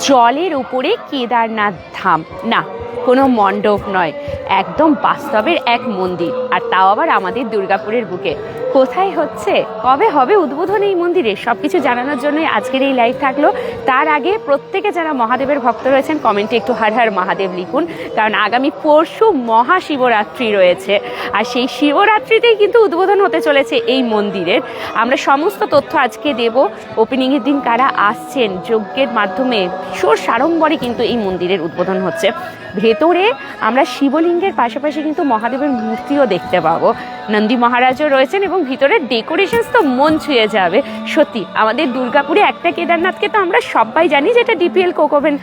জলের উপরে কেদারনাথ ধাম। না, কোনো মণ্ডপ নয়, একদম বাস্তবের এক মন্দির। আর তাও আবার আমাদের দুর্গাপুরের বুকে। কোথায় হচ্ছে? কবে হবে উদ্বোধন এই মন্দিরে? সব কিছু জানানোর জন্যই আজকের এই লাইভ থাকল। তার আগে প্রত্যেকে যারা মহাদেবের ভক্ত রয়েছেন কমেন্টে একটু হার হার মহাদেব লিখুন। কারণ আগামী পরশু মহাশিবরাত্রি রয়েছে। আর সেই শিবরাত্রিতেই কিন্তু উদ্বোধন হতে চলেছে এই মন্দিরের। আমরা সমস্ত তথ্য আজকে দেব। ওপেনিংয়ের দিন কারা আসছেন, যজ্ঞের মাধ্যমে সোর সাড়ম্বরে কিন্তু এই মন্দিরের উদ্বোধন হচ্ছে। ভেতরে আমরা শিবলিঙ্গের পাশাপাশি কিন্তু মহাদেবের মূর্তিও দেখতে পাবো। নন্দী মহারাজও রয়েছেন এবং ভিতরের ডেকোরেশনস তো মন ছুঁয়ে যাবে। সত্যি, আমাদের দুর্গাপুরে একটা কেদারনাথকে তো আমরা সবাই জানি যেটা ডিপিএল কোকোভেন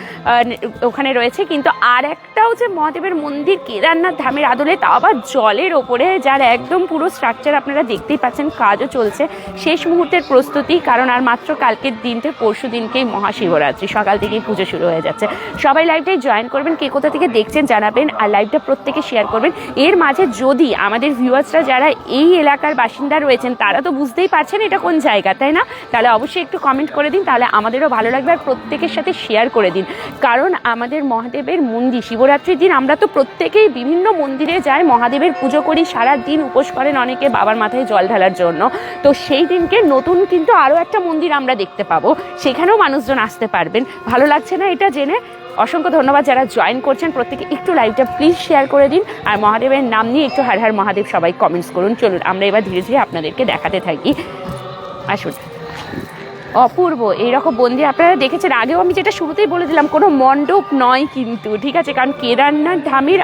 ওখানে রয়েছে, কিন্তু আর একটাও যে মহাদেবের মন্দির কেদারনাথ ধামের আদলে, তাও আবার জলের ওপরে, যার একদম পুরো স্ট্রাকচার আপনারা দেখতেই পাচ্ছেন, কাজও চলছে। শেষ মুহূর্তের প্রস্তুতি, কারণ আর মাত্র কালকের দিনতে পরশু দিনকেই মহাশিবরাত্রি। সকাল থেকেই পুজো শুরু হয়ে যাচ্ছে। সবাই লাইভটাই জয়েন করবেন, কে কোথা থেকে দেখছেন জানাবেন, আর লাইভটা প্রত্যেকে শেয়ার করবেন। এর মাঝে যদি আমাদের ভিউয়ার্সরা যারা এই এলাকার বাসিন্দা রয়েছেন, তারা তো বুঝতেই পারছেন এটা কোন জায়গা, তাই না? তাহলে অবশ্যই একটু কমেন্ট করে দিন, তাহলে আমাদেরও ভালো লাগবে, আর প্রত্যেকের সাথে শেয়ার করে দিন। কারণ আমাদের মহাদেবের মন্দির শিবরাত্রির দিন আমরা তো প্রত্যেকেই বিভিন্ন মন্দিরে যাই, মহাদেবের পুজো করি সারা দিন উপোস করেন অনেকে বাবার মাথায় জল ঢালার জন্য। তো সেই দিনকে নতুন কিন্তু আরও একটা মন্দির আমরা দেখতে পাবো। সেখানেও মানুষজন আসতে পারবেন। ভালো লাগছে না এটা জেনে? অসংখ্য ধন্যবাদ যারা জয়েন করছেন। প্রত্যেকে একটু লাইভটা প্লিজ শেয়ার করে দিন। আর মহাদেবের নাম নিয়ে একটু হার হার মহাদেব সবাই কমেন্টস করুন। চলুন, আমরা এবার ধীরে ধীরে আপনাদেরকে দেখাতে থাকি। আসুন। অপূর্ব এইরকম বন্দি। আপনারা দেখেছেন, আগেও আমি যেটা শুরুতেই বলে দিলাম, কোনো মণ্ডপ নয় কিন্তু, ঠিক আছে? কারণ কেদারনাথ ধামের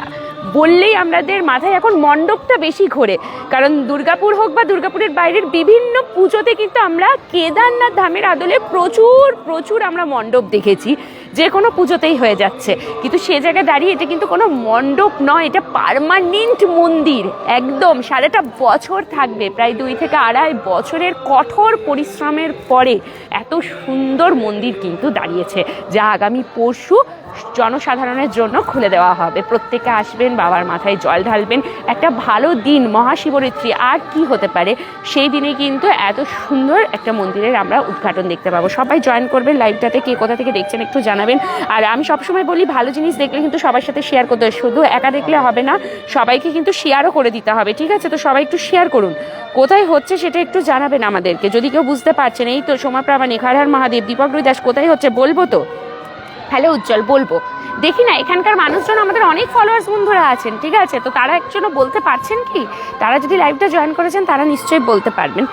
বললেই আমাদের মাথায় এখন মণ্ডপটা বেশি ঘোরে। কারণ দুর্গাপুর হোক বা দুর্গাপুরের বাইরের বিভিন্ন পুজোতে কিন্তু আমরা কেদারনাথ ধামের আদলে প্রচুর প্রচুর আমরা মণ্ডপ দেখেছি। যে কোনো পুজোতেই হয়ে যাচ্ছে। কিন্তু সে জায়গায় দাঁড়িয়ে এটা কিন্তু কোনো মণ্ডপ নয়, এটা পারমানেন্ট মন্দির। একদম, সারাটা বছর থাকবে, প্রায় দুই থেকে আড়াই বছরের কঠোর পরিশ্রমের পরে এত সুন্দর মন্দির কিন্তু দাঁড়িয়েছে। যা আগামী পরশু জনসাধারণের জন্য খুলে দেওয়া হবে। প্রত্যেকে আসবেন, বাবার মাথায় জল ঢালবেন। একটা ভালো দিন, মহাশিবরাত্রি, আর কি হতে পারে? সেই দিনে কিন্তু এত সুন্দর একটা মন্দিরের আমরা উদ্ঘাটন দেখতে পাবো। সবাই জয়েন করবেন লাইভটাতে কে কোথা থেকে দেখছেন একটু জানাবেন। আর আমি সবসময় বলি, ভালো জিনিস দেখলে কিন্তু সবার সাথে শেয়ার করতে হবে শুধু একা দেখলে হবে না, সবাইকে কিন্তু শেয়ারও করে দিতে হবে। ঠিক আছে? তো সবাই একটু শেয়ার করুন। কোথায় হচ্ছে সেটা একটু জানাবেন আমাদেরকে। যদি কেউ বুঝতে পারছেন, এই তো সোমা প্রামাণিক, হর হর মহাদেব দীপক দাস কোথায় হচ্ছে বলব তো? হ্যালো উজ্জ্বল, বলব। দেখি না, এখানকার মানুষজন আমাদের অনেক ফলোয়ার্স বন্ধুরা আছেন, ঠিক আছে? তো তারা একজনও বলতে পারছেন কি? তারা যদি লাইভটা জয়েন করেছেন, তারা নিশ্চয়ই বলতে পারবেন।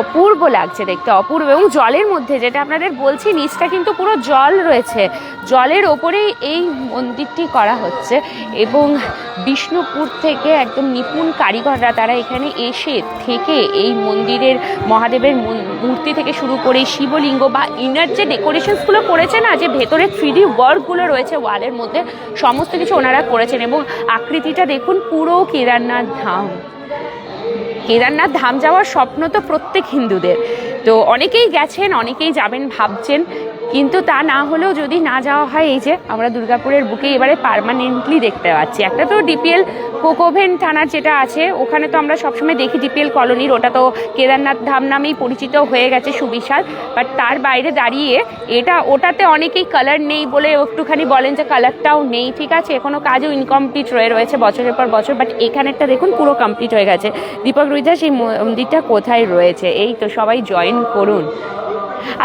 অপূর্ব লাগছে দেখতে, অপূর্ব এবং জলের মধ্যে যেটা আপনাদের বলছি, নিচটা কিন্তু পুরো জল রয়েছে। জলের ওপরেই এই মন্দিরটি করা হচ্ছে এবং বিষ্ণুপুর থেকে একদম নিপুণ কারিগররা তারা এখানে এসে থেকে এই মন্দিরের, মহাদেবের মূর্তি থেকে শুরু করে শিবলিঙ্গ বা ইনার যে ডেকোরেশনসগুলো করেছে না, যে ভেতরে থ্রি ডি ওয়ার্কগুলো রয়েছে ওয়ালের মধ্যে, সমস্ত কিছু ওনারা করেছেন এবং আকৃতিটা দেখুন পুরো কেদারনাথ ধাম। কেদারনাথ ধাম যাওয়ার স্বপ্ন তো প্রত্যেক হিন্দুদের। তো অনেকেই গেছেন অনেকেই যাবেন ভাবছেন। কিন্তু তা না হলেও যদি না যাওয়া হয়, এই যে আমরা দুর্গাপুরের বুকে এবারে পার্মানেন্টলি দেখতে পাচ্ছি। একটা তো ডিপিএল কোকোভেন থানার যেটা আছে, ওখানে তো আমরা সবসময় দেখি ডিপিএল কলোনির, ওটা তো কেদারনাথ ধাম নামেই পরিচিত হয়ে গেছে সুবিশাল। বাট তার বাইরে দাঁড়িয়ে এটা, ওটাতে অনেকেই কালার নেই বলে একটুখানি বলেন যে কালারটাও নেই, ঠিক আছে? এখনও কাজও ইনকমপ্লিট রয়ে রয়েছে বছরের পর বছর বাট এখানেরটা দেখুন পুরো কমপ্লিট হয়ে গেছে। দীপক রুইদাস এই মন্দিরটা কোথায় রয়েছে? এই তো সবাই জয়েন করুন।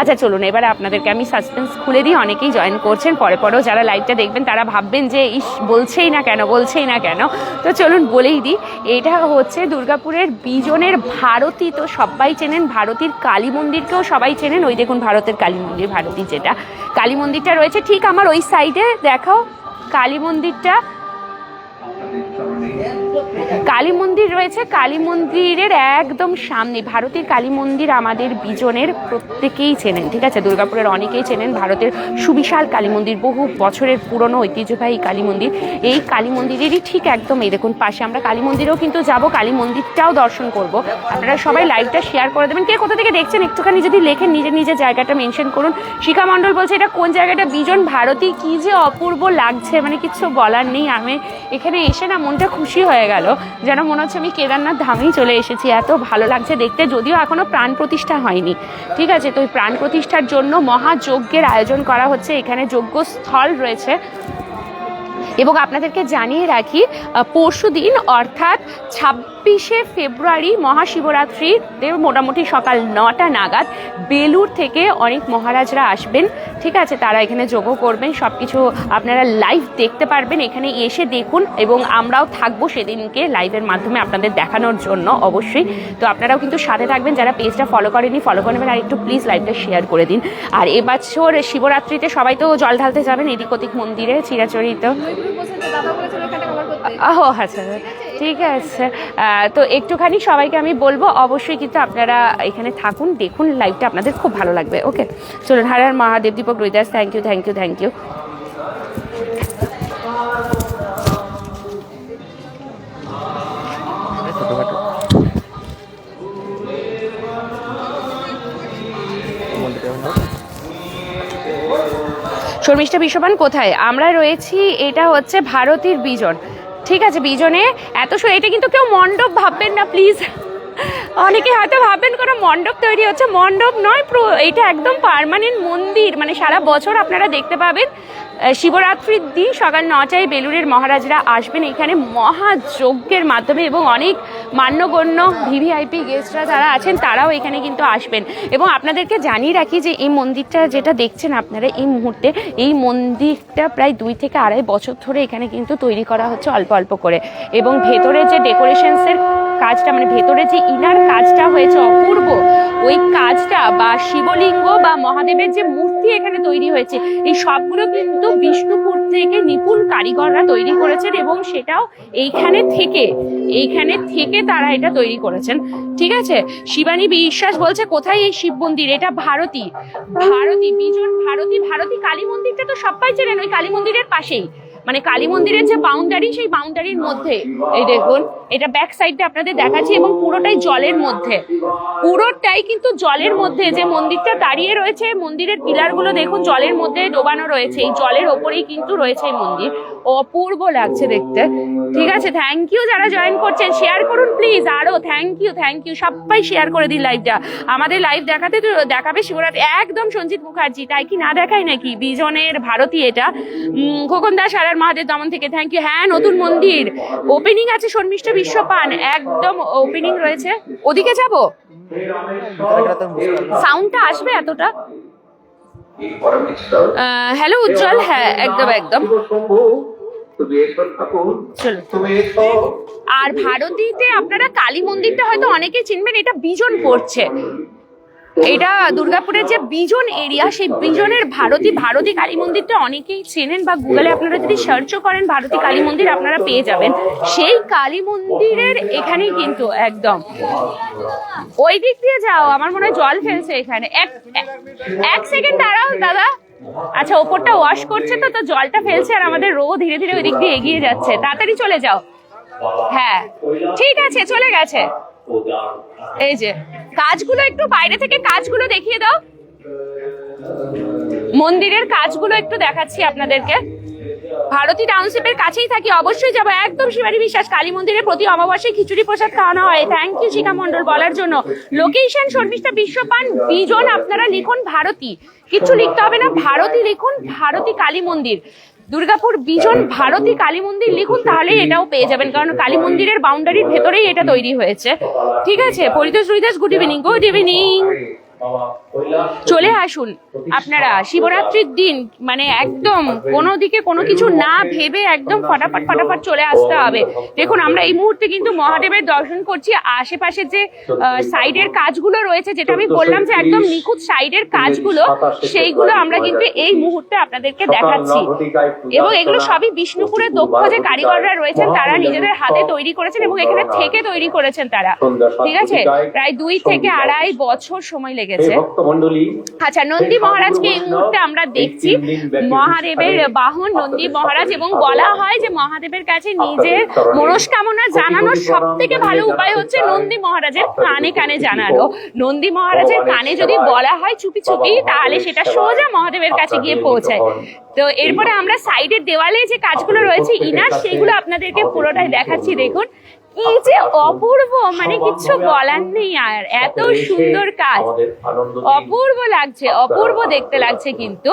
আচ্ছা চলুন, এবারে আপনাদেরকে আমি সাসপেন্স খুলে দিই। অনেকেই জয়েন করছেন, পরে পরেও যারা লাইভটা দেখবেন, তারা ভাববেন যে, ইস, বলছেই না কেন, বলছেই না কেন? তো চলুন, বলেই দিই, এটা হচ্ছে দুর্গাপুরের বিজনের ভারতী। তো সবাই চেনেন ভারতীর কালী মন্দিরকেও সবাই চেনেন। ওই দেখুন, ভারতের কালী মন্দির, ভারতী যেটা। কালী মন্দিরটা রয়েছে ঠিক আমার ওই সাইডে দেখাও, কালী মন্দিরটা। কালী মন্দির রয়েছে। কালী মন্দিরের একদম সামনে, ভারতের কালী মন্দির আমাদের বিজনের প্রত্যেকেই চেনেন, ঠিক আছে? দুর্গাপুরের অনেকেই চেনেন ভারতের সুবিশাল কালী মন্দির, বহু বছরের পুরনো ঐতিহ্যবাহী কালী মন্দির। এই কালী মন্দিরেরই ঠিক একদম এই দেখুন পাশে আমরা কালী মন্দিরেও কিন্তু যাব, কালী মন্দিরটাও দর্শন করব। আপনারা সবাই লাইভটা শেয়ার করে দেবেন। কে কোথা থেকে দেখছেন একটুখানি যদি লেখেন নিজের নিজের জায়গাটা মেনশন করুন। শিখা মণ্ডল বলছে, এটা কোন জায়গাটা বিজন ভারতী? কি যে অপূর্ব লাগছে। মানে কিছু বলার নেই। আমি এখানে এসে না মনটা খুশি হয়ে গেল। যেন মনে হচ্ছে আমি কেদারনাথ ধামেই চলে এসেছি। এত ভালো লাগছে দেখতে, যদিও এখনও প্রাণ প্রতিষ্ঠা হয়নি। ঠিক আছে, তো ওই প্রাণ প্রতিষ্ঠার জন্য মহাযজ্ঞের আয়োজন করা হচ্ছে। এখানে যজ্ঞস্থল রয়েছে। এবং আপনাদেরকে জানিয়ে রাখি পরশু দিন, অর্থাৎ ছাব্বিশে ফেব্রুয়ারি মহাশিবরাত্রিতে মোটামুটি সকাল নটা নাগাদ বেলুর থেকে অনেক মহারাজরা আসবেন। ঠিক আছে, তারা এখানে যোগও করবেন সব কিছু আপনারা লাইভ দেখতে পারবেন, এখানে এসে দেখুন এবং আমরাও থাকব সেদিনকে লাইভের মাধ্যমে আপনাদের দেখানোর জন্য অবশ্যই। তো আপনারাও কিন্তু সাথে থাকবেন, যারা পেজটা ফলো করেনি ফলো করে নেবেন, আর একটু প্লিজ লাইভটা শেয়ার করে দিন। আর এবছর শিবরাত্রিতে সবাই তো জল ঢালতে যাবেন, এদিক ওদিক মন্দিরে, চিরাচরিত। ও আচ্ছা ঠিক আছে। তো একটুখানি সবাইকে আমি বলব, অবশ্যই কিন্তু আপনারা এখানে থাকুন, দেখুন লাইভটা আপনাদের খুব ভালো লাগবে ওকে চলুন হারার Mahadev, Deepak Ruidas thank you thank you thank you Sharmistha Biswapan কোথায়? আমরা রয়েছি, এটা হচ্ছে ভারতীর বিজন। ঠিক আছে, বিজনে এত এটা কিন্তু কেউ মণ্ডপ ভাববেন না প্লিজ অনেকে হয়তো ভাববেন কোনো মণ্ডপ তৈরি হচ্ছে। মণ্ডপ নয়, প্র- এটা একদম পার্মানেন্ট মন্দির। মানে সারা বছর আপনারা দেখতে পাবেন শিবরাত্রির দিন সকাল নটায় বেলুরের মহারাজরা আসবেন এখানে মহাযজ্ঞের মাধ্যমে এবং অনেক মান্যগণ্য ভিভিআইপি গেস্টরা যারা আছেন তারাও এখানে কিন্তু আসবেন। এবং আপনাদেরকে জানিয়ে রাখি যে এই মন্দিরটা যেটা দেখছেন আপনারা এই মুহূর্তে, এই মন্দিরটা প্রায় দুই থেকে আড়াই বছর ধরে এখানে কিন্তু তৈরি করা হচ্ছে অল্প অল্প করে। এবং ভেতরে যে ডেকোরেশনসের কাজটা মানে ভেতরে যে ইনার কাজটা হয়েছে অপূর্ব, ওই কাজটা বা শিবলিঙ্গ বা মহাদেবের যে মূর্তি এখানে তৈরি হয়েছে, এই সবগুলো কিন্তু বিষ্ণুপুর থেকে নিপুণ কারিগররা তৈরি করেছেন এবং সেটাও এইখানে থেকে এইখানে থেকে তারা এটা তৈরি করেছেন। ঠিক আছে? শিবানী বিশ্বাস বলছে, কোথায় এই শিব মন্দির? এটা ভারতী ভারতী, বিজন ভারতী ভারতী কালী মন্দিরটা তো সবাই চেনেন, ওই কালী মন্দিরের পাশেই। মানে কালী মন্দিরের যে বাউন্ডারি সেই বাউন্ডারির মধ্যে। এই দেখুন, এটা ব্যাক সাইডটা আপনাদের দেখাচ্ছি এবং পুরোটাই জলের মধ্যে। পুরোটাই কিন্তু জলের মধ্যে। যে মন্দিরটা দাঁড়িয়ে রয়েছে, মন্দিরের পিলারগুলো দেখুন, জলের মধ্যে ডোবানো রয়েছে। এই জলের ওপরেই কিন্তু রয়েছে এই মন্দির। অপূর্ব লাগছে দেখতে। ঠিক আছে থ্যাংক ইউ যারা জয়েন করছেন শেয়ার করুন প্লিজ আরও থ্যাংক ইউ থ্যাংক ইউ সবাই শেয়ার করে দিন লাইভটা আমাদের লাইভ দেখাতে তো দেখাবে শিবরাত্রি একদম সঞ্জিত মুখার্জি, তাই কি না দেখায় নাকি? বিজনের ভারতী এটা। খোকন দাস আর মহাদেব দমন থেকে থ্যাংক ইউ হ্যাঁ নতুন মন্দির। ওপেনিং আছে শর্মিষ্ঠ বিশ্বপান, একদম ওপেনিং রয়েছে। ওদিকে যাব। সাউন্ডটা আসবে এতটা? হ্যালো উজ্জ্বল হ্যাঁ একদম একদম। আর ভারতীতে আপনারা কালী মন্দিরটা হয়তো অনেকেই চিনবেন এটা বিজন পড়ছে। এটা দুর্গাপুরের যে বিজন এরিয়া সেই বিজনের ভারতী ভারতী কালী মন্দিরটা অনেকেই চেনেন বা গুগলে আপনারা যদি সার্চও করেন ভারতী কালী মন্দির আপনারা পেয়ে যাবেন। সেই কালী মন্দিরের এখানেই কিন্তু একদম। ওই দিক দিয়ে যাও আমার মনে হয় জল ফেলছে এখানে। এক এক সেকেন্ড দাঁড়াও দাদা। আচ্ছা ওপরটা ওয়াশ করছে তো তো জলটা ফেলছে আর আমাদের রো ধীরে ধীরে ওই দিক দিয়ে এগিয়ে যাচ্ছে। তাড়াতাড়ি চলে যাও। হ্যাঁ ঠিক আছে, চলে গেছে। এই যে, কাজগুলো একটু বাইরে থেকে কাজগুলো দেখিয়ে দাও। মন্দিরের কাজগুলো একটু দেখাচ্ছি আপনাদেরকে। ভারতী টাউনশিপের কাছেই থাকি, অবশ্যই যাব। একদম শিবানী বিশ্বাস, কালী মন্দিরে প্রতি অমাবস্যায় খিচুড়ি প্রসাদ খাওয়ানো হয়। থ্যাংক ইউ শিখা মন্ডল বলার জন্য। লোকেশন শর্মিষ্ঠা বিশ্বপান, বিজন আপনারা লিখুন ভারতী। কিছু লিখতে হবে না, ভারতী লিখুন, ভারতী কালী মন্দির। দুর্গাপুর বিজন, ভারতী কালী মন্দির লিখুন, তাহলে এটাও পেয়ে যাবেন। কারণ কালী মন্দিরের বাউন্ডারির ভেতরেই এটা তৈরি হয়েছে। ঠিক আছে? Paritosh Ruidas good evening good evening চলে আসুন। আপনারা শিবরাত্রির দিন মানে একদম কোনো দিকে কোনো কিছু না ভেবে একদম ফটাফট ফটাফট চলে আসতে হবে। দেখুন আমরা এই মুহূর্তে কিন্তু মহাদেবের দর্শন করছি। আশেপাশে যে সাইডের কাজগুলো রয়েছে যেটা আমি বললাম যে একদম নিখুঁত সাইডের কাজগুলো সেইগুলো আমরা কিন্তু এই মুহূর্তে আপনাদেরকে দেখাচ্ছি। এবং এগুলো সবই বিষ্ণুপুরের দক্ষ যে কারিগররা রয়েছেন তারা নিজেদের হাতে তৈরি করেছেন এবং এখানে থেকে তৈরি করেছেন তারা। ঠিক আছে? প্রায় দুই থেকে আড়াই বছর সময় লেগেছে। ভক্তমণ্ডলী আচ্ছা নন্দী মহারাজকে এই মুহূর্তে আমরা দেখছি মহাদেবের বাহন নন্দী মহারাজ এবং বলা হয় যে মহাদেবের কাছে নিজের মনস্কামনা জানানোর সব থেকে ভালো উপায় হচ্ছে নন্দী মহারাজের কানে কানে জানানো। নন্দী মহারাজের কানে যদি বলা হয় চুপি চুপি তাহলে সেটা সোজা মহাদেবের কাছে গিয়ে পৌঁছায়। তো এরপরে আমরা সাইডের দেওয়ালে যে কাজগুলো রয়েছে ইনার সেগুলো আপনাদেরকে পুরোটাই দেখাচ্ছি দেখুন। কি যে অপূর্ব মানে কিছু বলার নেই আর এত সুন্দর কাজ। অপূর্ব লাগছে অপূর্ব দেখতে লাগছে কিন্তু।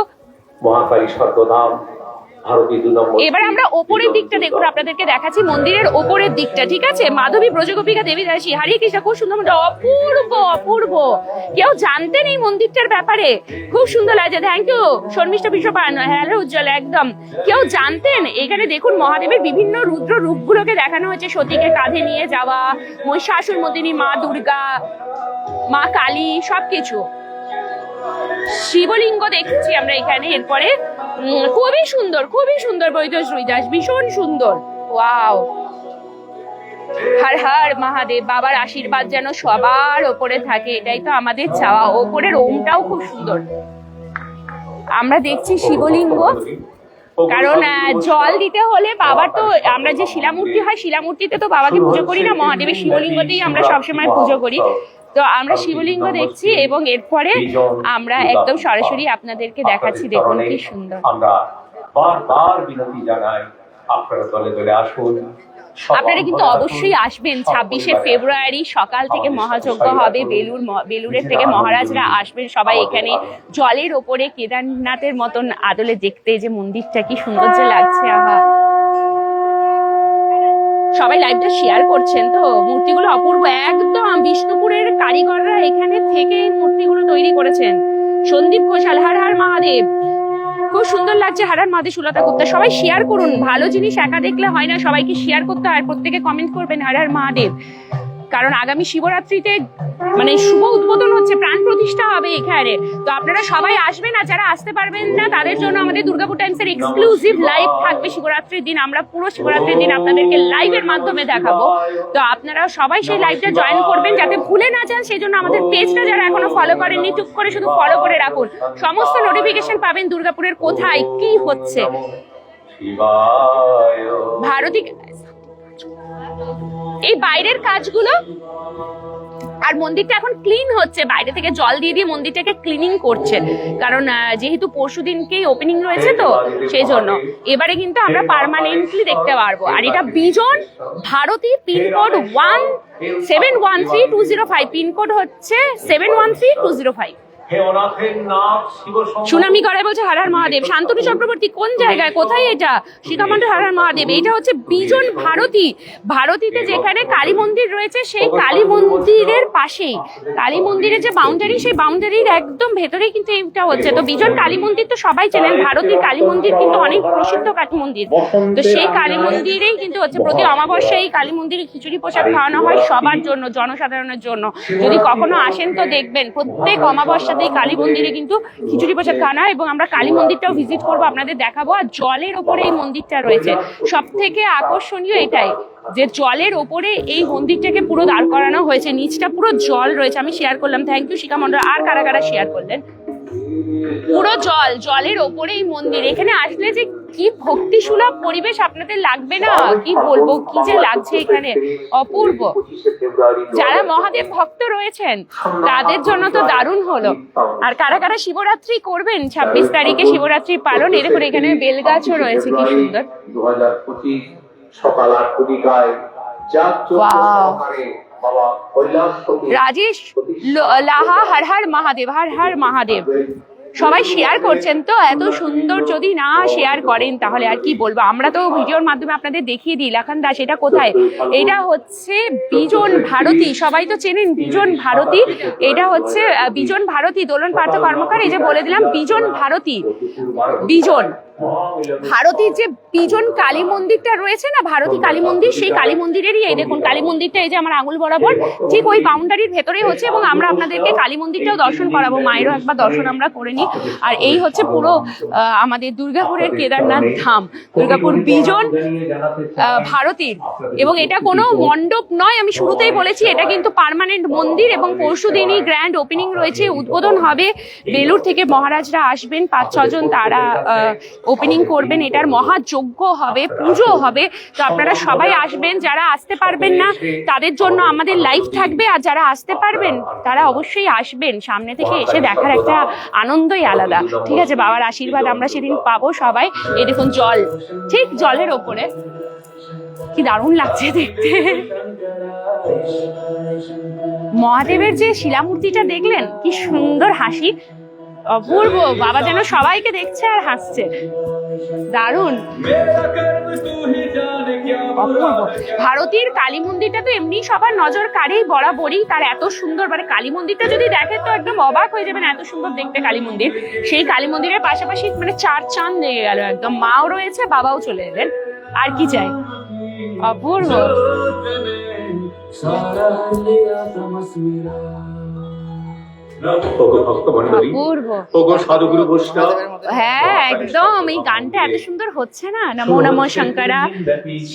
মহাকালী নম্বর এবার আমরা ওপরের দিকটা দেখুন আপনাদেরকে দেখাচ্ছি মন্দিরের ওপরের দিকটা ঠিক আছে? মাধবী ব্রজগোপিকা দেবী দাসী হারিয়ে কৃষ্ণ খুব সুন্দর অপূর্ব অপূর্ব। কেউ জানতেন এই মন্দিরটার ব্যাপারে? খুব সুন্দর লাগছে thank you Sharmistha Biswapan hello Ujjwal একদম। কেউ জানতেন? এখানে দেখুন মহাদেবের বিভিন্ন রুদ্র রূপগুলোকে দেখানো হয়েছে সতীকে কাঁধে নিয়ে যাওয়া মহিষাসুর মদিনী মা দুর্গা মা কালী সবকিছু। শিবলিঙ্গ দেখছি আমরা এখানে এরপরে খুবই সুন্দর খুবই সুন্দর বৈদ্য রুইদাস ভীষণ সুন্দর। ওয়াও। হর হর মহাদেব, বাবার আশীর্বাদ যেন সবার ওপরে থাকে, এটাই তো আমাদের চাওয়া। ওপরের ওমটাও খুব সুন্দর। আমরা দেখছি শিবলিঙ্গ, কারণ জল দিতে হলে বাবার তো, আমরা যে শিলামূর্তি হয়, শিলামূর্তিতে তো বাবাকে পুজো করি না, মহাদেবের শিবলিঙ্গতেই আমরা সবসময় পুজো করি। তো আমরা শিবলিঙ্গ দেখছি এবং এরপরে আমরা একদম সরাসরি আপনাদেরকে দেখাচ্ছি দেখুন কি সুন্দর। আমরা বারবার বিনতি জানাই আপনারা দলে দলে আসুন। আপনারা কিন্তু অবশ্যই আসবেন ছাব্বিশে ফেব্রুয়ারি সকাল থেকে মহাযজ্ঞ হবে বেলুর বেলুরের থেকে মহারাজরা আসবেন সবাই এখানে জলের ওপরে কেদারনাথের মতন আদলে দেখতে যে মন্দিরটা কি সুন্দর যে লাগছে আহা সবাই লাইভটা শেয়ার করছেন। তো মূর্তিগুলো অপূর্ব, একদম বিষ্ণুপুরের কারিগররা এখানে থেকে মূর্তিগুলো তৈরি করেছেন। সন্দীপ ঘোষাল, হার হার মহাদেব। খুব সুন্দর লাগছে হারার মাদে সুলতা গুপ্তা। সবাই শেয়ার করুন। ভালো জিনিস একা দেখলে হয় না, সবাইকে শেয়ার করতে হয়। প্রত্যেকে কমেন্ট করবেন হারার মহাদেব। কারণ আগামী শিবরাত্রিতে মানে শুভ উদ্বোধন হচ্ছে প্রাণ প্রতিষ্ঠা হবে এখানে তো আপনারা সবাই আসবেন আর যারা আসতে পারবেন না তাদের জন্য আমাদের দুর্গাপুর টাইমসের এক্সক্লুসিভ লাইভ থাকবে শিবরাত্রির দিন। আমরা পুরো শিবরাত্রির দিন আপনাদেরকে লাইভের মাধ্যমে দেখাবো। তো আপনারা সবাই সেই লাইভটা জয়েন করবেন যাতে ভুলে না যান সেই জন্য আমাদের পেজটা যারা এখনও ফলো করেননি টুক করে শুধু ফলো করে রাখুন। সমস্ত নোটিফিকেশন পাবেন দুর্গাপুরের কোথায় কি হচ্ছে। ভারতী এই বাইরের কাজগুলো, আর মন্দিরটা এখন ক্লিন হচ্ছে। বাইরে থেকে জল দিয়ে দিয়ে মন্দিরটাকে ক্লিনিং করছে। কারণ যেহেতু পরশু দিনকেই ওপেনিং রয়েছে তো, সেই জন্য। এবারে কিন্তু আমরা পার্মানেন্টলি দেখতে পারব। আর এটা Bijon Bharati pincode one seven one three two zero five pincode হচ্ছে seven one three two zero five tsunami গড়ায় বলছে হারার মহাদেব। শান্তনু চক্রবর্তী কোন জায়গায়, কোথায় এটা? শিখামন্ডল হারার মহাদেব। এটা হচ্ছে বিজন ভারতী। ভারতীতে যেখানে কালী মন্দির রয়েছে, সেই কালী মন্দিরের পাশেই কালী মন্দিরের যে বাউন্ডারি সেই বাউন্ডারির একদম ভেতরেই কিন্তু এটা হচ্ছে। তো বিজন কালী মন্দির তো সবাই চেনেন। ভারতীর কালী মন্দির কিন্তু অনেক প্রসিদ্ধ কালী মন্দির। তো সেই কালী মন্দিরেই কিন্তু হচ্ছে প্রতি অমাবস্যায় এই কালী মন্দিরে খিচুড়ি প্রসাদ খাওয়ানো হয় সবার জন্য, জনসাধারণের জন্য। যদি কখনো আসেন তো দেখবেন প্রত্যেক অমাবস্যাতেই কালী মন্দিরে কিন্তু খিচুড়ি প্রসাদ খানা এবং আমরা কালী মন্দিরটাও ভিজিট করব আপনাদের দেখাবো। আর জলের ওপরে এই মন্দিরটা রয়েছে। সব থেকে আকর্ষণীয় এটাই যে জলের ওপরে এই মন্দিরটাকে পুরো দাঁড় করানো হয়েছে। নিচটা পুরো জল রয়েছে আমি শেয়ার করলাম। থ্যাংক ইউ শিখা মন্ডল আর কারা কারা শেয়ার করলেন? পুরো জল জলের ওপরে এই মন্দির। এখানে আসলে যে কি ভক্তি সুলভ পরিবেশ আপনাদের লাগবে না? কি বলব? কি যে লাগছে এখানে? অপূর্ব। যারা মহাদেব ভক্ত রয়েছেন তাদের জন্য তো দারুণ হলো। আর কারা কারা শিবরাত্রি করবেন ছাব্বিশ তারিখে শিবরাত্রি পালন এর করে এখানে বেলগাছও রয়েছে কি সুন্দর। দু হাজার পঁচিশ সকাল আট রাজেশ লাহা হর হর মহাদেব হর হর মহাদেব। সবাই শেয়ার করছেন তো, এত সুন্দর যদি না শেয়ার করেন তাহলে আর কি বলব? আমরা তো ভিডিওর মাধ্যমে আপনাদের দেখিয়ে দিই, লাখান দাস, এটা কোথায়? এটা হচ্ছে বিজন ভারতী, সবাই তো চেনেন বিজন ভারতী, এটা হচ্ছে বিজন ভারতী দোলন পার্থ কর্মকার, এই যে বলে দিলাম, বিজন ভারতী, বিজন। ভারতীর যে পিজন কালী মন্দিরটা রয়েছে না ভারতী কালী মন্দির সেই কালী মন্দিরেরই এই দেখুন কালী মন্দিরটা এই যে আমার আঙুল বরাবর ঠিক ওই বাউন্ডারির ভেতরেই হচ্ছে এবং আমরা আপনাদেরকে কালী মন্দিরটাও দর্শন করাবো মায়েরও একবার দর্শন আমরা করে নিই। আর এই হচ্ছে পুরো আমাদের দুর্গাপুরের কেদারনাথ ধাম দুর্গাপুর আহ, ভারতীর। এবং এটা কোনো মণ্ডপ নয় আমি শুরুতেই বলেছি এটা কিন্তু পার্মানেন্ট মন্দির এবং পরশু দিনই গ্র্যান্ড ওপেনিং রয়েছে উদ্বোধন হবে বেলুর থেকে মহারাজরা আসবেন পাঁচ ছজন তারা ওপেনিং করবেন এটার মহাযজ্ঞ হবে পুজো হবে। তো আপনারা সবাই আসবেন যারা আসতে পারবেন না তাদের জন্য আমাদের লাইভ থাকবে আর যারা আসতে পারবেন তারা অবশ্যই আসবেন সামনে থেকে এসে দেখার একটা আনন্দই আলাদা। ঠিক আছে বাবার আশীর্বাদ আমরা সেদিন পাবো সবাই। এই দেখুন জল ঠিক জলের ওপরে। কি দারুণ লাগছে দেখতে। মহাদেবের যে শিলামূর্তিটা দেখলেন কি সুন্দর হাসি। অপূর্ব, বাবা যেন সবাইকে দেখছে আর হাসছে। দারুণ। অপূর্ব ভারতীর কালী মন্দিরটা তো এমনি সবার নজর কাড়েই, বরাবরই। তার এত সুন্দর মানে কালী মন্দিরটা যদি দেখেন তো একদম অবাক হয়ে যাবেন এত সুন্দর দেখতে কালী মন্দির। সেই কালী মন্দিরের পাশাপাশি মানে চার চাঁদ লেগে গেল একদম। মাও রয়েছে, বাবাও চলে এলেন। আর কি চাই? অপূর্ব। ওগো ভক্ত মণ্ডলী ওগো সাধুগুরু বৈষ্ণব হ্যাঁ একদম এই গানটা এত সুন্দর হচ্ছে না? নমো নমো শঙ্করা।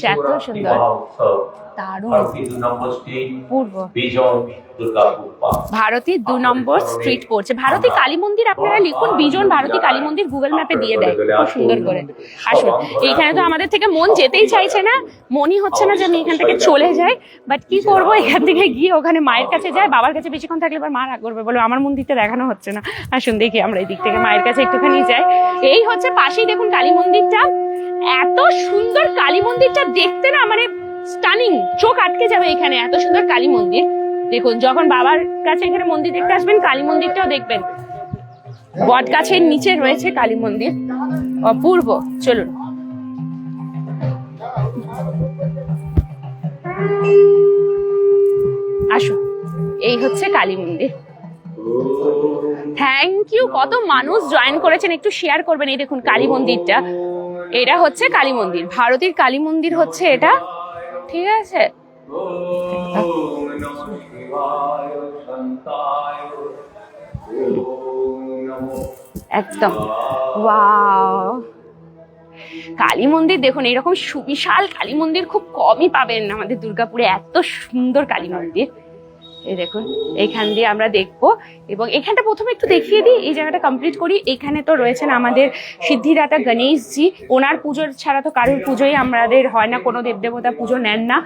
এত সুন্দর। দারুণ। দু নম্বর স্টেট পূর্ব। বিজন দুর্গাপুর পার্ক ভারতী দু নম্বর স্ট্রিট পড়ছে। ভারতী কালী মন্দির আপনারা লিখুন বিজন ভারতী কালী মন্দির গুগল ম্যাপে দিয়ে দেয়। খুব সুন্দর করে। আসুন। এইখানে তো আমাদের থেকে মন যেতেই চাইছে না। মনই হচ্ছে না যে আমি এখান থেকে চলে যাই। বাট কি করব? এখান থেকে গিয়ে ওখানে মায়ের কাছে যাই বাবার কাছে বেশিক্ষণ থাকলে এবার মা রাগ করবে বলে আমার মন্দিরটা দেখানো হচ্ছে না। আসুন দেখি আমরা এই দিক থেকে মায়ের কাছে একটুখানি যাই। এই হচ্ছে পাশেই দেখুন কালী মন্দিরটা। এত সুন্দর কালী মন্দিরটা দেখতে না মানে স্টানিং চোখ আটকে যাবে এখানে, এত সুন্দর কালী মন্দির। দেখুন, যখন বাবার কাছে এখানে মন্দির দেখতে আসবেন, কালী মন্দিরটাও দেখবেন। বট গাছের নিচে রয়েছে কালী মন্দির। অপূর্ব, চলুন। আসো এই হচ্ছে কালী মন্দির। থ্যাংক ইউ কত মানুষ জয়েন করেছেন, একটু শেয়ার করবেন। এই দেখুন, কালী মন্দিরটা। এটা হচ্ছে কালী মন্দির। ভারতীর কালী মন্দির হচ্ছে এটা। ঠিক আছে? একদম। কালী মন্দির দেখুন এরকম সুবিশাল কালী মন্দির খুব কমই পাবেন আমাদের দুর্গাপুরে, এত সুন্দর কালী মন্দির। এই দেখুন, এইখান দিয়ে আমরা দেখব। এবং এখানটা প্রথমে একটু দেখিয়ে দিই, এই জায়গাটা কমপ্লিট করি। এখানে তো রয়েছেন আমাদের সিদ্ধিদাতা গণেশজি। ওনার পুজোর ছাড়া তো কারোর পুজোই আমাদের হয় না, কোনো দেবদেবতা পুজো নেন না।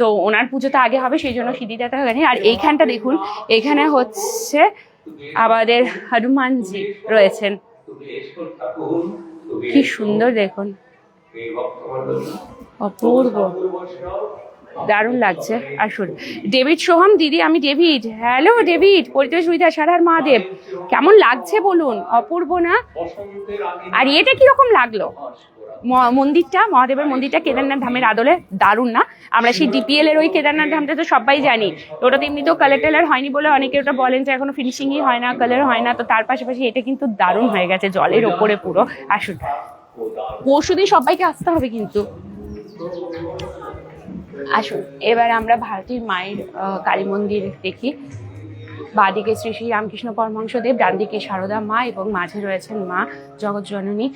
তো ওনার পুজো তো আগে হবে, সেই জন্য সিদ্ধিদাতা গণেশ। আর এইখানটা দেখুন, এখানে হচ্ছে আমাদের হনুমানজি রয়েছেন। কি সুন্দর দেখুন। অপূর্ব। দারুণ লাগছে। আসুন ডেভিড সোহম দিদি, আমি ডেভিড। Hello, David. পরিতোষ সুবিধা, সারার মহাদেব। কেমন লাগছে বলুন? অপূর্ব না? আর এটা কীরকম লাগল? মন্দিরটা, মহাদেবের মন্দিরটা কেদারনাথ ধামের আদলে দারুণ না? আমরা সেই ডিপিএল এর ওই কেদারনাথ ধামটা তো সবাই জানি। ওটা তো এমনিতেও কালার টালার হয়নি বলে অনেকে ওটা বলেন যে এখনও ফিনিশিংই হয় না কালার হয় না। তো তার পাশাপাশি এটা কিন্তু দারুণ হয়ে গেছে, জলের ওপরে পুরো। আসুন পরশুদিন সবাইকে আসতে হবে কিন্তু। আসুন, এবার আমরা ভারতীর মায়ের কালী মন্দির দেখি। বাদিকে শ্রী শ্রী রামকৃষ্ণ পরমহংসদেব ডান দিকে সারদা মা এবং মাঝে রয়েছেন মা জগৎ জননী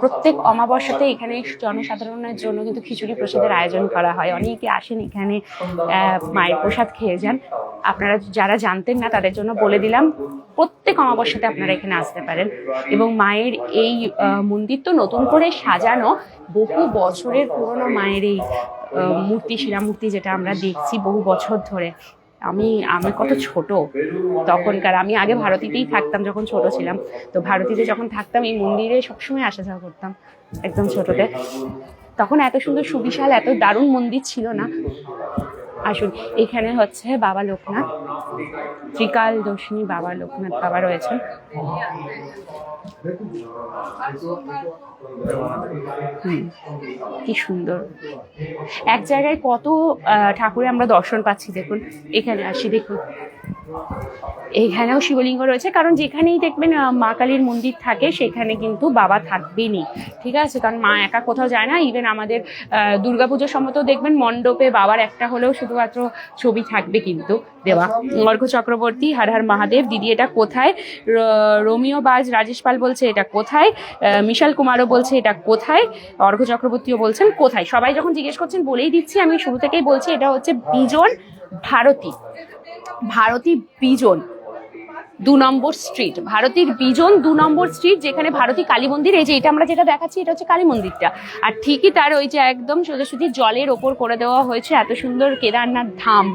প্রত্যেক অমাবস্যাতে এখানে জনসাধারণের জন্য কিন্তু খিচুড়ি প্রসাদের আয়োজন করা হয়। অনেকে আসেন এখানে মায়ের প্রসাদ খেয়ে যান। আপনারা যারা জানতেন না, তাদের জন্য বলে দিলাম, প্রত্যেক অমাবস্যাতে আপনারা এখানে আসতে পারেন। এবং মায়ের এই মন্দির তো নতুন করে সাজানো, বহু বছরের পুরনো মায়ের এই মূর্তি, শিলামূর্তি যেটা আমরা দেখছি বহু বছর ধরে। আমি আমি কত ছোট। তখনকার আমি আগে ভারতীতেই থাকতাম যখন ছোট ছিলাম। তো ভারতীতে যখন থাকতাম, এই মন্দিরে সবসময় আসা যাওয়া করতাম, একদম ছোটতে। তখন এত সুন্দর সুবিশাল, এত দারুণ মন্দির ছিল না। আসুন এখানে হচ্ছে বাবা লোকনাথ ত্রিকাল দর্শনী বাবা লোকনাথ বাবা রয়েছেন। হুম, কি সুন্দর। এক জায়গায় কত ঠাকুরে আমরা দর্শন পাচ্ছি দেখুন এখানে আসি দেখুন। এইখানেও শিবলিঙ্গ রয়েছে, কারণ যেখানেই দেখবেন মা কালীর মন্দির থাকে, সেখানে কিন্তু বাবা থাকবেনই। ঠিক আছে? কারণ মা একা কোথাও যায় না। ইভেন আমাদের দুর্গাপুজোর সময় দেখবেন, মণ্ডপে বাবার একটা হলেও শুধুমাত্র ছবি থাকবে কিন্তু দেওয়া। অর্ঘ চক্রবর্তী, হার হার মহাদেব, দিদি এটা কোথায়? রোমিও বাজ, রাজেশ পাল বলছে এটা কোথায়? মিশাল কুমারও বলছে এটা কোথায়? অর্ঘ চক্রবর্তীও বলছেন কোথায়? সবাই যখন জিজ্ঞেস করছেন বলেই দিচ্ছি, আমি শুরু থেকেই বলছি, এটা হচ্ছে বিজন ভারতী। ভারতী বিজন দু নম্বর স্ট্রিট ভারতীর বিজন দু নম্বর স্ট্রিট যেখানে ভারতী কালী মন্দির, এই যে এটা আমরা যেটা দেখাচ্ছি, এটা হচ্ছে কালী মন্দিরটা। আর ঠিকই তার ওই যে একদম সোজাসুজি জলের ওপর করে দেওয়া হয়েছে, এত সুন্দর কেদারনাথ ধাম।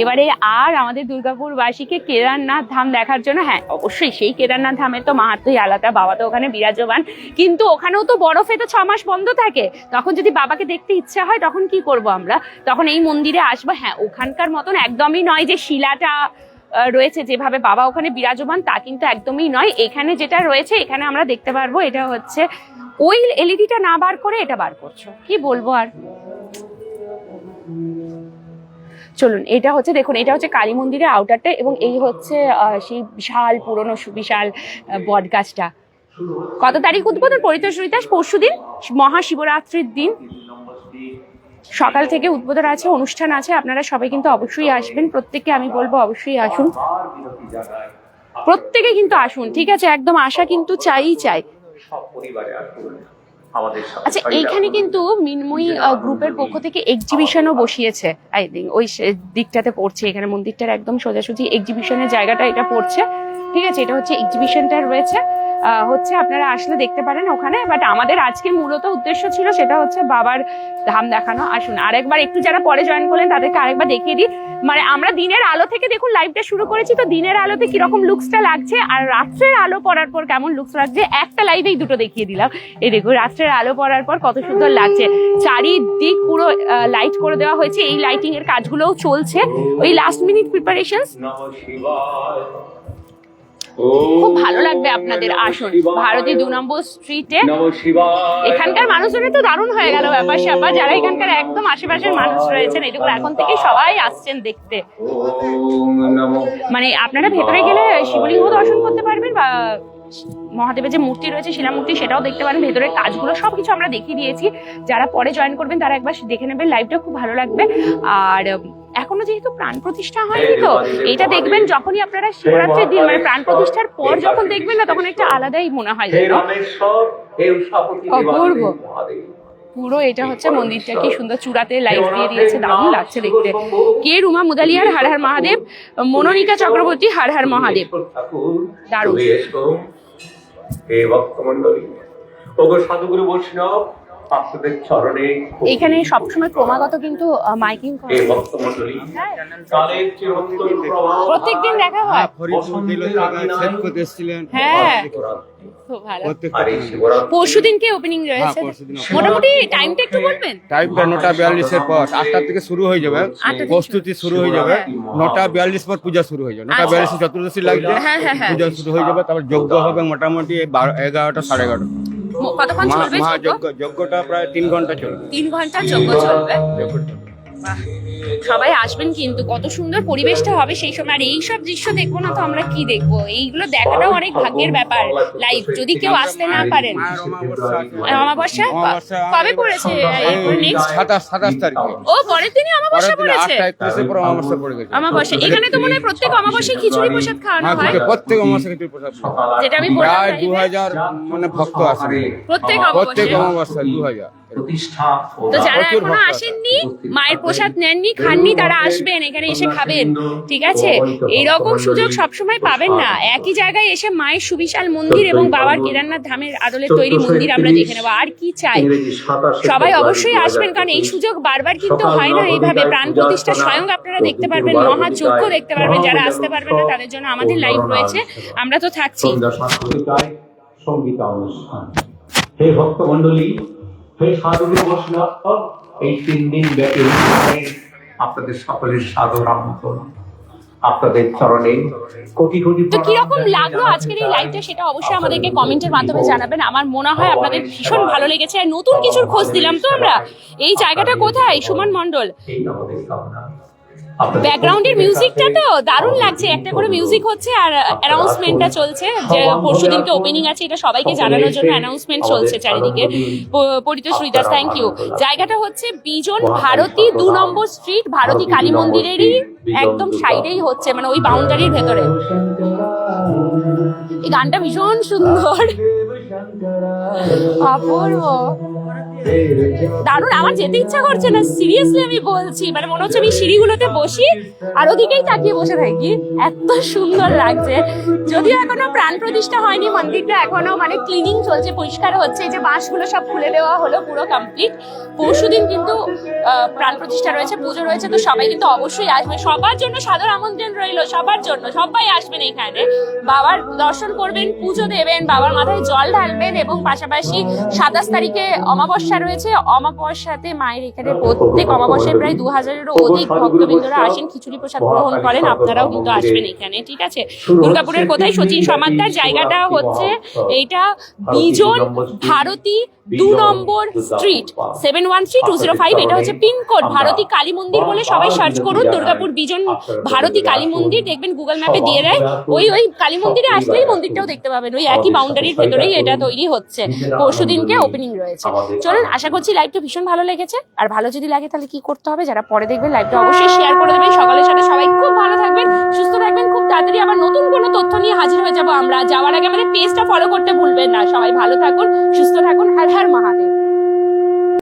এবারে আর আমাদের দুর্গাপুরবাসীকে কেদারনাথ ধাম দেখার জন্য হ্যাঁ অবশ্যই সেই কেদারনাথ ধামের তো মাহাত্মই আলাদা, বাবা তো ওখানে বিরাজমান। কিন্তু ওখানেও তো বরফে তো ছ মাস বন্ধ থাকে। তখন যদি বাবাকে দেখতে ইচ্ছা হয়, তখন কি করব আমরা? তখন এই মন্দিরে আসব হ্যাঁ ওখানকার মতন একদমই নয় যে শিলাটা রয়েছে যেভাবে বাবা ওখানে বিরাজমান, তা কিন্তু একদমই নয়। এখানে যেটা রয়েছে, এখানে আমরা দেখতে পারব, এটা হচ্ছে ওই এলইডিটা না বার করে এটা বার করছ। কি বলব আর? চলুন, এটা হচ্ছে, দেখুন, এটা হচ্ছে কালী মন্দিরের আউটারটা এবং এই হচ্ছে সেই বিশাল পুরনো সুবিশাল বট গাছটা কত তারিখ উদ্বোধন? পরিতোষ রীতাস পরশু দিন মহাশিবরাত্রির দিন। সকাল থেকে উদ্বোধন আছে, অনুষ্ঠান আছে, আপনারা সবাই কিন্তু অবশ্যই আসবেন। প্রত্যেককে আমি বলব, অবশ্যই আসুন। প্রত্যেকে কিন্তু আসুন, ঠিক আছে? একদম আশা কিন্তু চাই। সাথে আচ্ছা এইখানে কিন্তু মিনময়ী গ্রুপের পক্ষ থেকে এক্সিবিশনও বসিয়েছে। আই থিঙ্ক ওই দিকটাতে পড়ছে, এখানে মন্দিরটার একদম সোজাসুজি এক্সিবিশনের জায়গাটা এটা পড়ছে। ঠিক আছে, এটা হচ্ছে এক্সিবিশনটা রয়েছে। হচ্ছে আপনারা আসলে দেখতে পারেন ওখানে বাট আমাদের আজকে মূলত উদ্দেশ্য ছিল সেটা হচ্ছে বাবার ধাম দেখানো। আসুন, আরেকবার একটু যারা পরে জয়েন করলেন, তাদেরকে আরেকবার দেখিয়ে দিই। মানে আমরা দিনের আলো থেকে দেখুন লাইভটা শুরু করেছি, তো দিনের আলোতে কীরকম লুকসটা লাগছে, আর রাত্রের আলো পড়ার পর কেমন লুকস লাগছে, একটা লাইভেই দুটো দেখিয়ে দিলাম। এই দেখুন, রাত্রের আলো পড়ার পর কত সুন্দর লাগছে। চারিদিক পুরো লাইট করে দেওয়া হয়েছে, এই লাইটিং এর কাজগুলোও চলছে। ওই লাস্ট মিনিট শিবায়। খুব ভালো লাগবে আপনাদের আসুন। ভারতী দু নম্বর স্ট্রিটে এখানকার মানুষজনের তো দারুণ হয়ে গেল ব্যাপার স্যাপার। যারা এখানকার একদম আশেপাশের মানুষ রয়েছেন দেখুন এখন থেকে সবাই আসছেন দেখতে। মানে আপনারা ভেতরে গেলে শিবলিঙ্গ দর্শন করতে পারবেন বা মহাদেবের যে মূর্তি রয়েছে শিলা মূর্তি সেটাও দেখতে পারেন। ভেতরের কাজগুলো সবকিছু আমরা দেখিয়ে দিয়েছি। যারা পরে জয়েন করবেন তারা একবার দেখে নেবেন। লাইভটা খুব ভালো লাগবে। আর এখনও যেহেতু প্রাণ প্রতিষ্ঠা হয়নি তো এটা দেখবেন যখনই আপনারা শিবরাত্রির দিন মানে প্রাণ প্রতিষ্ঠার পর যখন দেখবেন না তখন একটা আলাদাই মনে হয় অপূর্ব। পুরো এটা হচ্ছে মন্দিরটা কি সুন্দর চূড়াতে লাইট দিয়ে দিয়েছে দারুণ লাগছে দেখতে। কে রুমা মুদালিয়ার? হার হার মহাদেব। মনোনিকা চক্রবর্তী হার হার মহাদেব। দারুণ। হে ভক্তমণ্ডলী। ওগো সাধুগুরু বৈষ্ণব এখানে সবসময় ক্রমাগত কিন্তু মাইকিং করে ভক্তমণ্ডলী কালের চিরন্তন প্রভাব প্রত্যেকদিন দেখা হয়। হ্যাঁ পরশু দিনকে ওপেনিং রয়েছে হ্যাঁ, পরশুদিন opening। মোটামুটি টাইমটা একটু বলবেন? টাইমটা নটা বিয়াল্লিশের পর আটটার থেকে শুরু হয়ে যাবে। প্রস্তুতি শুরু হয়ে যাবে। নটা বিয়াল্লিশ পর পূজা শুরু হয়ে যাবে। নটা আচ্ছা। চতুর্দশী লাগবে। পূজা শুরু হয়ে যাবে। তারপর যজ্ঞ হবে মোটামুটি বারো এগারোটা সাড়ে এগারোটা। কতক্ষণ চলবে যজ্ঞটা প্রায় তিন ঘণ্টা চলবে। তিন ঘণ্টা যজ্ঞ চলবে। সবাই আসবেন কিন্তু কত সুন্দর পরিবেশটা হবে সেই সময়। আর এই সব দৃশ্য দেখব না তো আমরা কি দেখব? এইগুলো দেখাটাও অনেক ভাগ্যের ব্যাপার লাইভ যদি কেউ আসতে না পারেন। অমাবস্যা? কবে পড়েছে? ও পরের দিনই অমাবস্যা পড়েছে? অমাবস্যা এখানে তো মনে হয় প্রত্যেক অমাবস্যায় খিচুড়ি প্রসাদ খাওয়ানো হ্যাঁ, হয়। প্রত্যেক অমাবস্যা খেতে প্রসাদ যেটা আমি বললাম মানে ভক্ত প্রত্যেক প্রত্যেক অমাবস্যায়। অমাবস্যা দু হাজার প্রতিষ্ঠা তো যারা এখনও আসেননি মায়ের প্রসাদ নেননি খাননি তারা আসবেন এখানে এসে খাবেন ঠিক আছে? এইরকম সুযোগ সবসময় পাবেন না। একই জায়গায় এসে মায়ের সুবিশাল মন্দির এবং বাবার কেদারনাথ ধামের আদলে তৈরি মন্দির আমরা দেখে নেব। আর কি চাই? সবাই অবশ্যই আসবেন কারণ এই সুযোগ বারবার কিন্তু হয় না এইভাবে। প্রাণ প্রতিষ্ঠা স্বয়ং আপনারা দেখতে পারবেন মহাযজ্ঞ দেখতে পারবেন যারা আসতে পারবেন না তাদের জন্য আমাদের লাইভ রয়েছে। আমরা তো থাকছি। সঙ্গীতা অনুষ্ঠান। হে হে সাধুগুরু বৈষ্ণব এই তিন দিন ব্যাপী আপনাদের সকলের সাদর আমন্ত্রণ। আপনাদের চরণে কোটি কোটি তো কীরকম লাগল আজকের এই। লাইভটা সেটা অবশ্যই আমাদেরকে কমেন্টের মাধ্যমে জানাবেন। আমার মনে হয় আপনাদের ভীষণ ভালো লেগেছে। আর নতুন কিছুর খোঁজ দিলাম তো আমরা। এই জায়গাটা কোথায়? সুমন মণ্ডল। ব্যাকগ্রাউন্ডের মিউজিকটা তো দারুণ লাগছে। একটা করে মিউজিক হচ্ছে আর অ্যানাউন্সমেন্টটা চলছে। যে পরশু দিনকে ওপেনিং আছে এটা সবাইকে জানানোর জন্য অ্যানাউন্সমেন্ট চলছে চারিদিকে। পরিতোষ রুইদাস থ্যাংক ইউ জায়গাটা হচ্ছে বিজন ভারতী দু নম্বর স্ট্রিট ভারতী কালী মন্দিরেরই একদম। সাইডেই হচ্ছে মানে ওই বাউন্ডারির ভেতরে। এই গানটা ভীষণ সুন্দর। অপূর্ব। দারুণ, আমার যেতে ইচ্ছা করছে না সিরিয়াসলি আমি বলছি মানে মনে হচ্ছে আমি সিঁড়িগুলোতে বসি, আর ওদিকেই তাকিয়ে বসে থাকি, এত সুন্দর লাগছে। যদিও এখনও প্রাণ প্রতিষ্ঠা হয়নি, মন্দিরটা এখনও মানে ক্লিনিং চলছে, পরিষ্কার হচ্ছে যে বাঁশগুলো সব খুলে দেওয়া হলো পুরো কমপ্লিট পরশুদিন কিন্তু প্রাণ প্রতিষ্ঠা রয়েছে, পুজো রয়েছে, তো সবাই কিন্তু অবশ্যই আসবে। সবার জন্য সাদর আমন্ত্রণ রইল, সবার জন্য, সবাই আসবেন এখানে। বাবার দর্শন করবেন, পুজো দেবেন, বাবার মাথায় জল ঢালবেন, এবং পাশাপাশি সাতাশ তারিখে অমাবস্যা রয়েছে। অমাবস্যাতে মায়ের এখানে প্রত্যেক অমাবস্যায় প্রায় দু হাজারেরও অধিক ভক্তবৃন্দরা আসেন খিচুড়ি প্রসাদ গ্রহণ করেন। আপনারাও কিন্তু আসবেন এখানে ঠিক আছে? দুর্গাপুরের কোথায় সচিন সমাদ্দার জায়গাটা হচ্ছে এইটা বিজন ভারতী দু নম্বর street. Seven one three two zero five এটা হচ্ছে পিনকোড। ভারতী কালী মন্দির বলে সবাই সার্চ করুন দুর্গাপুর বিজন ভারতী কালী মন্দির দেখবেন গুগল ম্যাপে দিয়ে দেয়। ওই ওই কালী মন্দিরে আসলেই মন্দিরটাও দেখতে পাবেন। ওই একই বাউন্ডারির ভেতরেই এটা তৈরি হচ্ছে। পরশু দিনকে ওপেনিং রয়েছে। চলুন আশা করছি লাইভটা ভীষণ ভালো লেগেছে। আর ভালো যদি লাগে তাহলে কি করতে হবে যারা পরে দেখবেন লাইভটা অবশ্যই শেয়ার করে দেবেন। সকালের সাথে সবাই খুব ভালো থাকবেন, সুস্থ থাকবেন, খুব তাড়াতাড়ি আবার নতুন কোনো তথ্য নিয়ে হাজির হয়ে যাব আমরা। যাওয়ার আগে আমাদের পেজটা ফলো করতে ভুলবেন না। সবাই ভালো থাকুন, সুস্থ থাকুন। হর হর মহাদেব।